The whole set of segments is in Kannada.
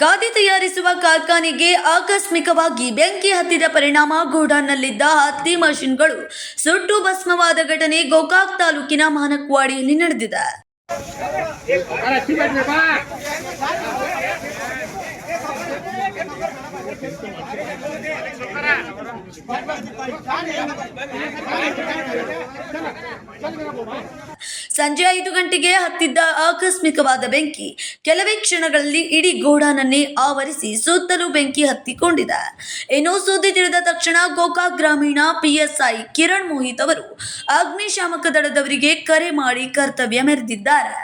ಗಾದಿ ತಯಾರಿಸುವ ಕಾರ್ಖಾನೆಗೆ ಆಕಸ್ಮಿಕವಾಗಿ ಬೆಂಕಿ ಹತ್ತಿದ ಪರಿಣಾಮ ಗೋಡಾನ್ನಲ್ಲಿದ್ದ ಹತ್ತಿ ಮಷಿನ್ಗಳು ಸುಟ್ಟು ಭಸ್ಮವಾದ ಘಟನೆ ಗೋಕಾಕ್ ತಾಲೂಕಿನ ಮಾನಕ್ವಾಡಿಯಲ್ಲಿ ನಡೆದಿದೆ. ಸಂಜೆ ಐದು ಗಂಟೆಗೆ ಹತ್ತಿದ್ದ ಆಕಸ್ಮಿಕವಾದ ಬೆಂಕಿ ಕೆಲವೇ ಕ್ಷಣಗಳಲ್ಲಿ ಇಡೀ ಗೋಡಾನನ್ನೇ ಆವರಿಸಿ ಸುತ್ತಲೂ ಬೆಂಕಿ ಹತ್ತಿಕೊಂಡಿದೆ. ಇನ್ನು ಸುದ್ದಿ ತಿಳಿದ ತಕ್ಷಣ ಗೋಕಾಕ್ ಗ್ರಾಮೀಣ ಪಿಎಸ್ಐ ಕಿರಣ್ ಮೋಹಿತ್ ಅವರು ಅಗ್ನಿಶಾಮಕ ದಳದವರಿಗೆ ಕರೆ ಮಾಡಿ ಕರ್ತವ್ಯ ಮೆರೆದಿದ್ದಾರೆ.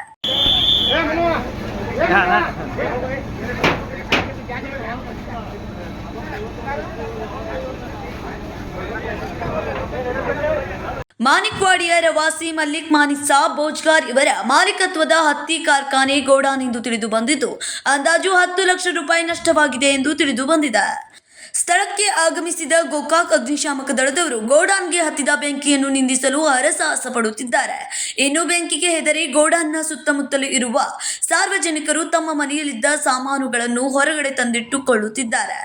ಏ ವಾಸಿ ಮಲ್ಲಿಕ್ ಸಾಬ್ ಬೋಜ್ಗಾರ್ ಇವರ ಮಾಲೀಕತ್ವದ ಹತ್ತಿ ಕಾರ್ಖಾನೆ ಗೋಡಾನ್ ಎಂದು ತಿಳಿದು ಬಂದಿದ್ದು, ಅಂದಾಜು ಹತ್ತು ಲಕ್ಷ ರೂಪಾಯಿ ನಷ್ಟವಾಗಿದೆ ಎಂದು ತಿಳಿದು ಬಂದಿದೆ. ಸ್ಥಳಕ್ಕೆ ಆಗಮಿಸಿದ ಗೋಕಾಕ್ ಅಗ್ನಿಶಾಮಕ ದಳದವರು ಗೋಡಾನ್ಗೆ ಹತ್ತಿದ ಬೆಂಕಿಯನ್ನು ನಿಂದಿಸಲು ಹರಸಾಹಸ ಪಡುತ್ತಿದ್ದಾರೆ ಇನ್ನು ಬೆಂಕಿಗೆ ಹೆದರಿ ಗೋಡಾನ್ನ ಸುತ್ತಮುತ್ತಲು ಇರುವ ಸಾರ್ವಜನಿಕರು ತಮ್ಮ ಮನೆಯಲ್ಲಿದ್ದ ಸಾಮಾನುಗಳನ್ನು ಹೊರಗಡೆ ತಂದಿಟ್ಟುಕೊಳ್ಳುತ್ತಿದ್ದಾರೆ.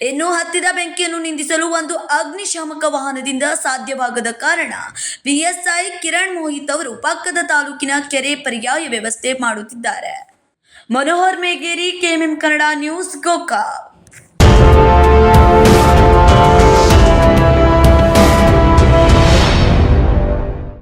ಇನ್ನು ಹತ್ತಿದ ಬೆಂಕಿಯನ್ನು ನಿಂದಿಸಲು ಒಂದು ಅಗ್ನಿಶಾಮಕ ವಾಹನದಿಂದ ಸಾಧ್ಯವಾಗದ ಕಾರಣ ಪಿಎಸ್ಐ ಕಿರಣ್ ಮೋಹಿತ್ ಅವರು ಪಕ್ಕದ ತಾಲೂಕಿನ ಕೆರೆ ಪರ್ಯಾಯ ವ್ಯವಸ್ಥೆ ಮಾಡುತ್ತಿದ್ದಾರೆ. Manohar Megeri, KMM Kannada news Gokak.